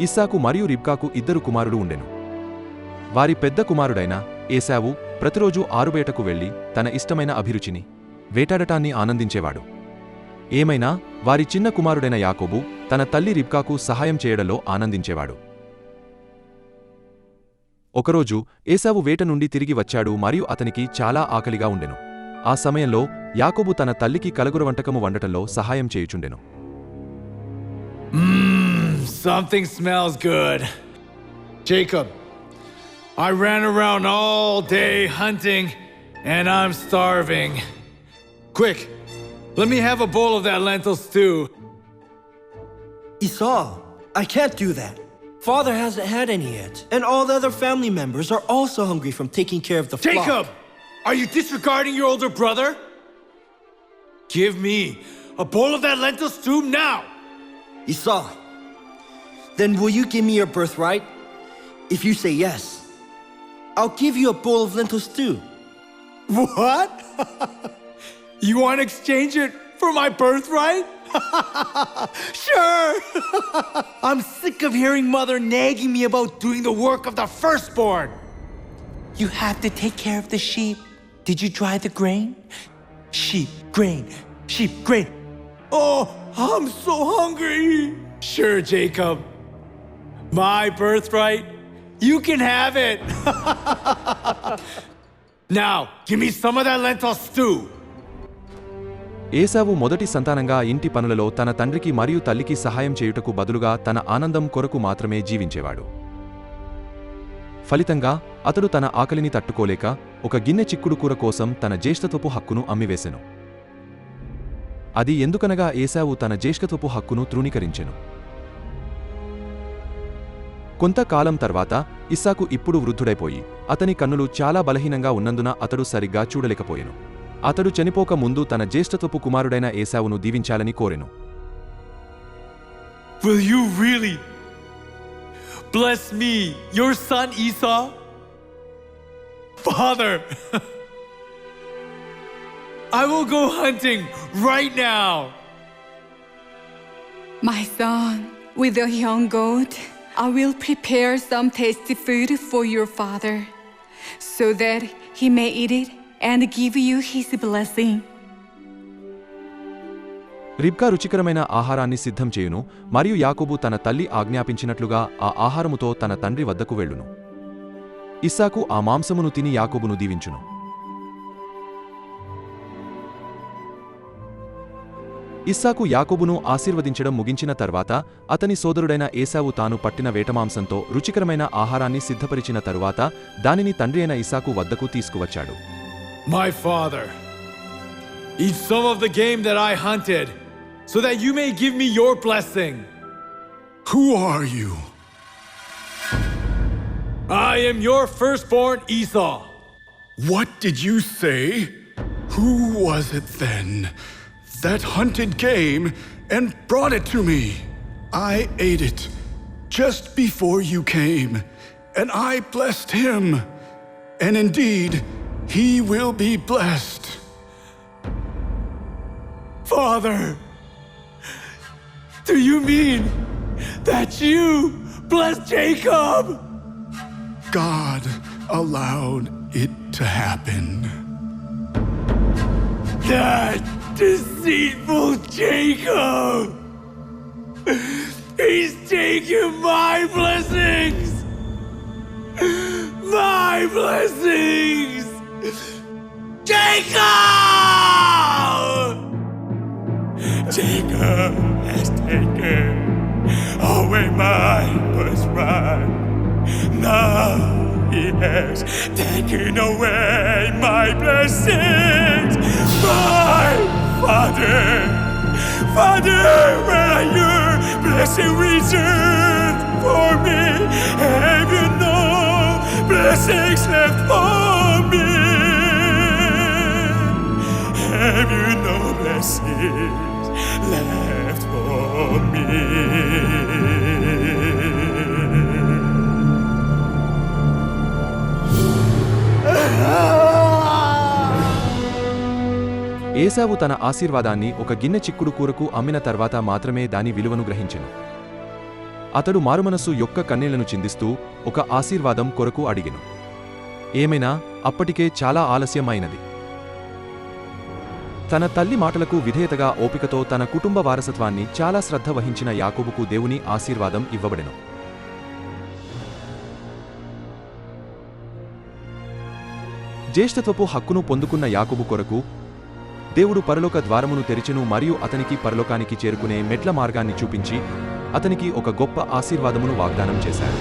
ఇస్సాకు మరియు రిబ్కాకు ఇద్దరు కుమారుడు ఉండెను. వారి పెద్ద కుమారుడైన ఏశావు ప్రతిరోజు ఆరుబేటకు వెళ్ళి తన ఇష్టమైన అభిరుచిని వేటాడటాన్ని ఆనందించేవాడు. ఏమైనా వారి చిన్న కుమారుడైన యాకోబు తన తల్లి రిబ్కాకు సహాయం చేయడంలో ఆనందించేవాడు. ఒకరోజు ఏశావు వేట నుండి తిరిగి వచ్చాడు మరియు అతనికి చాలా ఆకలిగా ఉండెను. ఆ సమయంలో యాకోబు తన తల్లికి కలగుర వంటకము వండటంలో సహాయం చేయుచుండెను. Something smells good. Jacob, I ran around all day hunting and I'm starving. Quick, let me have a bowl of that lentil stew. Esau, I can't do that. Father hasn't had any yet, and all the other family members are also hungry from taking care of the flock. Jacob, are you disregarding your older brother? Give me a bowl of that lentil stew now. Esau, then will you give me your birthright? If you say yes, I'll give you a bowl of lentil stew. What? you want to exchange it for my birthright? sure. I'm sick of hearing mother nagging me about doing the work of the firstborn. You have to take care of the sheep. Did you dry the grain? Sheep, grain, sheep, grain. Oh, I'm so hungry. Sure, Jacob. My birthright. You can have it. now, give me some of that lentil stew. Esau మొదటి సంతానంగా ఇంటి పనులలో తన తండ్రికి మరియు తల్లికి సహాయం చేయుటకు బదులుగా తన ఆనందం కొరకు మాత్రమే జీవించేవాడు ఫలితంగా అతడు తన ఆకలిని తట్టుకోలేక ఒక గిన్నె చిక్కుడు కూర కోసం తన జ్యేష్ఠత్వపు హక్కును అమ్మివేశెను అది ఎందుకనగా ఏసావు తన జ్యేష్ఠత్వపు హక్కును తృణీకరించెను కొంతకాలం తర్వాత ఇస్సాకు ఇప్పుడు వృద్ధుడైపోయి అతని కన్నులు చాలా బలహీనంగా ఉన్నందున అతడు సరిగ్గా చూడలేకపోయెను అతడు చనిపోక ముందు తన జ్యేష్ఠత్వపు కుమారుడైన ఏశావును దీవించాలని కోరెను Will you really bless me, your son Esau? Father, I will go hunting right now. My son, with a young goat, I will prepare some tasty food for your father, so that he may eat it and give you his blessing. రిబ్కా రుచికరమైన ఆహారాన్ని సిద్ధం చేయును మరియు యాకోబు తన తల్లి ఆజ్ఞాపించినట్లుగా ఆ ఆహారముతో తన తండ్రి వద్దకు వెళ్ళును ఇస్సాకు ఆ మాంసమును తిని యాకోబును దీవించును ఇస్సాకు యాకోబును ఆశీర్వదించడం ముగించిన తర్వాత అతని సోదరుడైన ఏసావు తాను పట్టిన వేటమాంసంతో రుచికరమైన ఆహారాన్ని సిద్ధపరిచిన తరువాత దానిని తండ్రి అయిన ఇసాకు వద్దకు తీసుకువచ్చాడు. My father eat of the game that I hunted so that you may give me your blessing are you I am your firstborn Esau what did you say who was that hunted game and brought it to me? I ate it just before you came, and I blessed him. And indeed, he will be blessed. Father, do you mean that you blessed Jacob? God allowed it to happen. That deceitful Jacob! He's taken my blessings! My blessings! Jacob! Jacob has taken away my birthright. Now he has taken away my blessings. My father, father, where are your blessing reserved for me? Have you no blessings left for me? Have you no blessings left for me? ఏశావు తన ఆశీర్వాదాన్ని ఒక గిన్నె చిక్కుడు కూరకు అమ్మిన తర్వాత మాత్రమే దాని విలువను గ్రహించెను. అతడు మారుమనస్సు యొక్క కన్నీళ్ళను చిందిస్తూ ఒక ఆశీర్వాదం కొరకు అడిగెను. ఏమైనా? అప్పటికే చాలా ఆలస్యం అయినది తన తల్లి మాటలకు విధేయతగా ఓపికతో తన కుటుంబ వారసత్వాన్ని చాలా శ్రద్ధ వహించిన యాకోబుకు దేవుని ఆశీర్వాదం ఇవ్వబడెను. జ్యేష్ఠత్వపు హక్కును పొందుకున్న యాకుబు కొరకు దేవుడు పరలోక ద్వారమును తెరిచెను మరియు అతనికి పరలోకానికి చేరుకునే మెట్ల మార్గాన్ని చూపించి అతనికి ఒక గొప్ప ఆశీర్వాదమును వాగ్దానం చేశాడు.